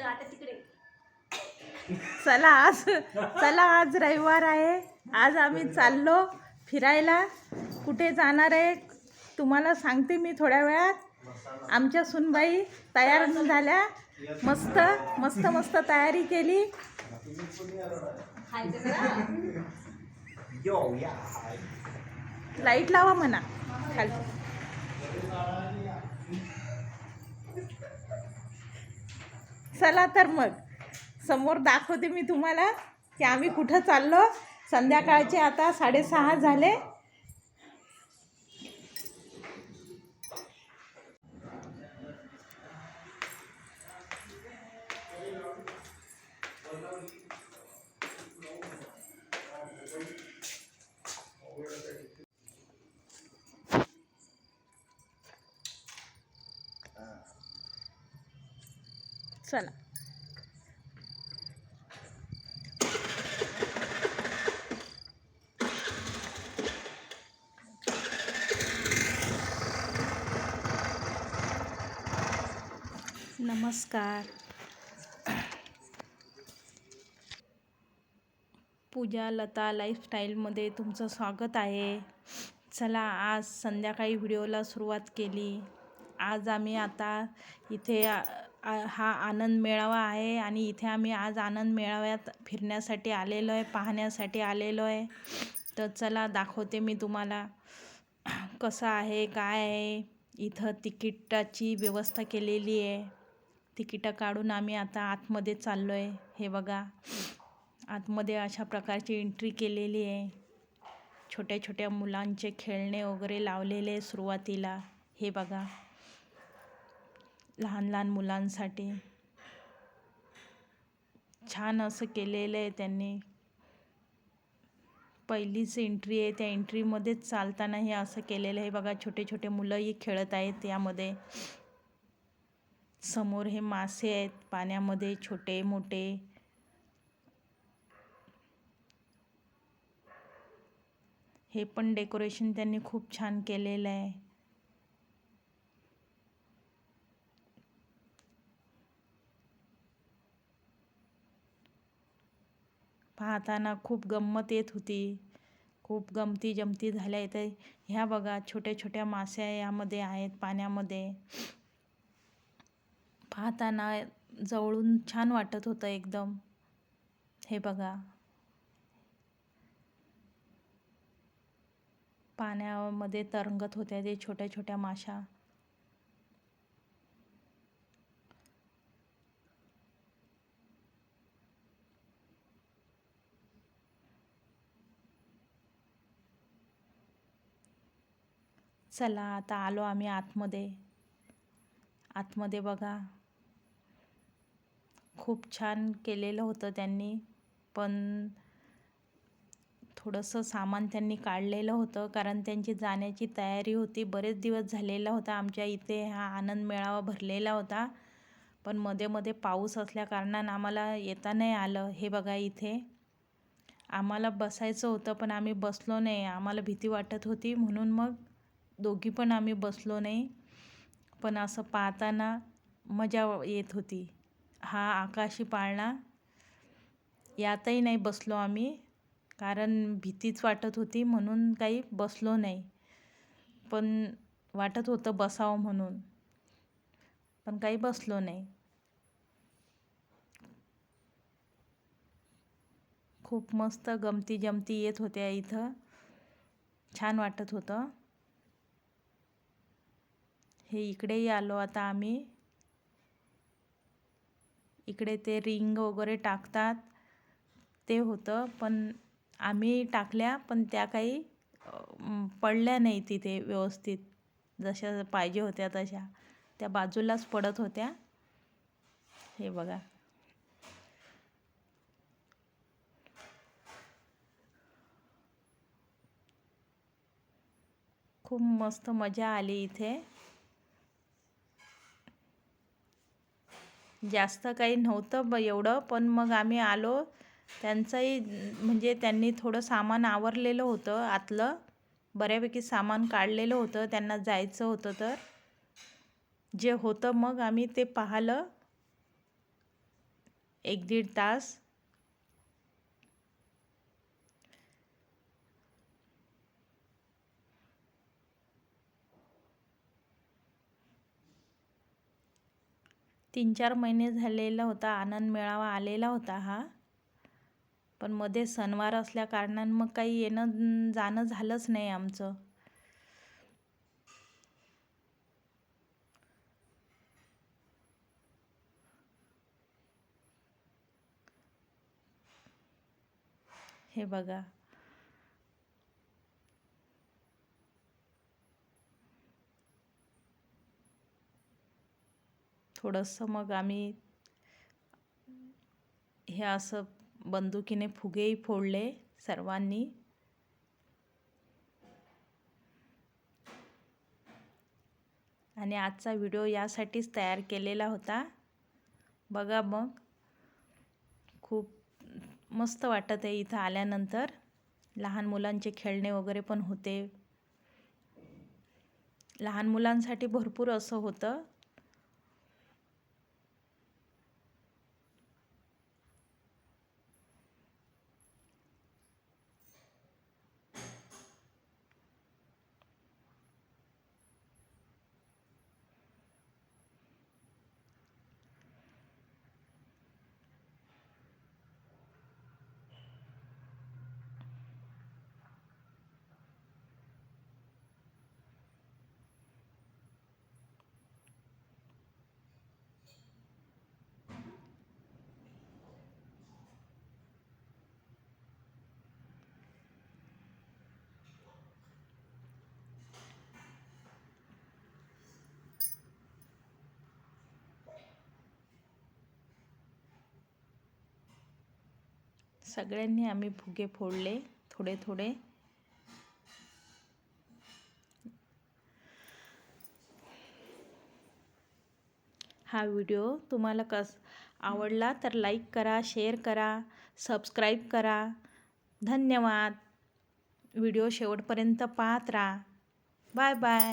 तिकडे आता तिकडे. चला आज चला आज रविवार आहे. आज आम्ही चाललो फिरायला. कुठे जाणार आहे तुम्हाला सांगते मी थोड्या वेळात. आमच्या सुनबाई तयार झाल्या. मस्त मस्त मस्त तयारी केली. लाइट लावा म्हणा. खाली. चला तर मग. समोर दाखवते मी तुम्हाला की आम्ही कुठं चाललो. संध्याकाळचे आता साडेसहा झाले. चला. नमस्कार. पूजा लता लाईफस्टाईलमध्ये तुमचं स्वागत आहे. चला आज संध्याकाळी व्हिडिओला सुरुवात केली. आज आम्ही आता इथे आ- हा आनंद मेळावा आहे आणि इथे आम्ही आज आनंद मेळाव्यात फिरण्यासाठी आलेलो आहे पाहण्यासाठी आलेलो आहे. तर चला दाखवते मी तुम्हाला कसं आहे काय आहे. इथं तिकिटाची व्यवस्था केलेली आहे. तिकीटं काढून आम्ही आता आतमध्ये चाललो आहे हे बघा. आतमध्ये अशा प्रकारची एंट्री केलेली आहे. छोट्या छोट्या मुलांचे खेळणे वगैरे लावलेले सुरुवातीला. हे बघा. लहान लहान मुलांसाठी. छान असं केलेलं आहे त्यांनी. पहिलीच एंट्री आहे. त्या एंट्रीमध्येच चालताना हे असं केलेलं आहे. बघा छोटे छोटे मुलंही खेळत आहेत यामध्ये. समोर हे मासे आहेत. पाण्यामध्ये छोटे मोठे. हे पण डेकोरेशन त्यांनी खूप छान केलेलं आहे. पाहताना खूप गंमत येत होती. खूप गमती जमती झाल्या इथे. ह्या बघा छोट्या छोट्या मासे यामध्ये आहेत पाण्यामध्ये. पाहताना जवळून छान वाटत होतं एकदम. हे बघा. पाण्यामध्ये तरंगत होत्या ते छोट्या छोट्या माशा चला आता आलो आम्ही आतमध्ये. आतमध्ये बघा. खूप छान केलेलं होतं त्यांनी पण थोडंसं सामान त्यांनी काढलेलं होतं कारण त्यांची जाण्याची तयारी होती. बरेच दिवस झालेला होता आमच्या इथे हा आनंद मेळावा भरलेला होता. पण मध्ये मध्ये पाऊस असल्याकारणानं आम्हाला येता नाही आलं. हे बघा इथे. आम्हाला बसायचं होतं पण आम्ही बसलो नाही. आम्हाला भीती वाटत होती म्हणून मग दोघी पण आम्ही बसलो नाही. पण असं पाहताना मजा येत होती. हा आकाशी पाळणा. यातही नाही बसलो आम्ही कारण भीतीच वाटत होती म्हणून काही बसलो नाही. पण वाटत होतं बसावं म्हणून पण काही बसलो नाही. खूप मस्त गमती जमती येत होत्या इथं. छान वाटत होतं. हे इकडेही आलो आता आम्ही. इकडे ते रिंग वगैरे टाकतात. ते होतं पण आम्ही टाकल्या पण त्या काही पडल्या नाही तिथे व्यवस्थित. जशा पाहिजे होत्या तशा. त्या बाजूलाच पडत होत्या. हे बघा. खूप मस्त मजा आली इथे. जास्त काही नव्हतं ब एवढं. पण मग आम्ही आलो. त्यांचंही म्हणजे त्यांनी थोडं सामान आवरलेलं होतं आतलं. बऱ्यापैकी सामान काढलेलं होतं. त्यांना जायचं होतं तर. जे होतं मग आम्ही ते पाहिलं. एक दीड तास. तीन चार महिने झालेला होता. आनंद मेळावा आलेला होता हा. पण मध्ये सणवार असल्या कारणानं मग काही येणं जाणं झालंच नाही आमचं. हे बघा. थोडंसं मग आम्ही हे असं बंदुकीने फुगेही फोडले सर्वांनी. आणि आजचा व्हिडिओ यासाठीच तयार केलेला होता. बघा मग. खूप मस्त वाटत आहे इथं आल्यानंतर. लहान मुलांचे खेळणे वगैरे पण होते. लहान मुलांसाठी भरपूर असं होतं. सगळ्यांनी आम्ही फुगे फोडले थोडे थोडे. हा व्हिडिओ तुम्हाला कस आवडला तर लाईक करा शेअर करा सबस्क्राईब करा. धन्यवाद. व्हिडिओ शेवटपर्यंत पाहत राहा. Bye bye.